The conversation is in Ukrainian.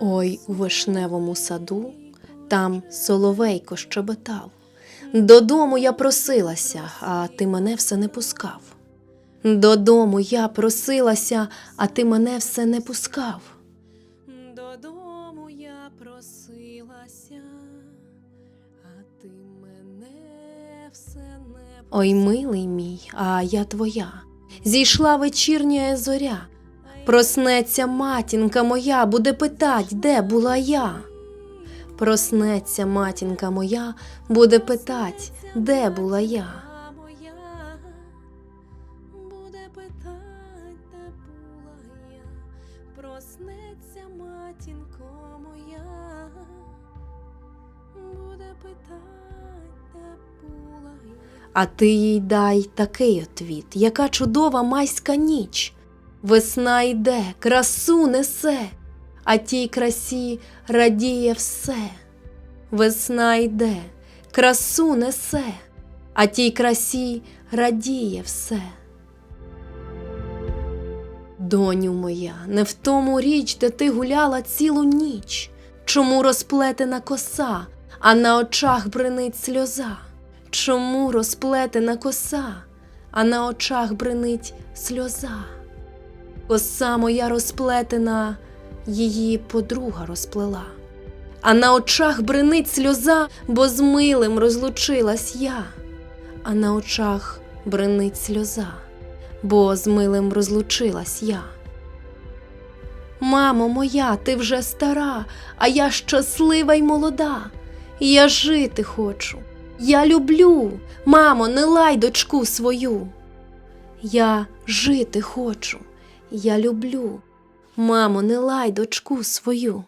Ой, у вишневому саду там соловейко щебетав. Додому я просилася, а ти мене все не пускав. Додому я просилася, а ти мене все не пускав. Додому я просилася, а ти мене все не пускав. Ой, милий мій, а я твоя. Зійшла вечірня зоря. Проснеться матінка моя, буде питать, де була я. Проснеться матінка моя, буде питать, де була я. Буде питать, де була я. Проснеться матінко моя, буде питать, де була я. А ти їй дай такий отвіт, яка чудова майська ніч. Весна йде, красу несе, а тій красі радіє все. Весна йде, красу несе, а тій красі радіє все. Доню моя, не в тому річ, де ти гуляла цілу ніч. Чому розплетена коса, а на очах бринить сльоза? Чому розплетена коса, а на очах бринить сльоза? Коса моя розплетена, її подруга розплела. А на очах бринить сльоза, бо з милим розлучилась я. А на очах бринить сльоза, бо з милим розлучилась я. Мамо моя, ти вже стара, а я щаслива й молода. Я жити хочу. Я люблю, мамо, не лай дочку свою. Я жити хочу. Я люблю. Мамо, не лай дочку свою.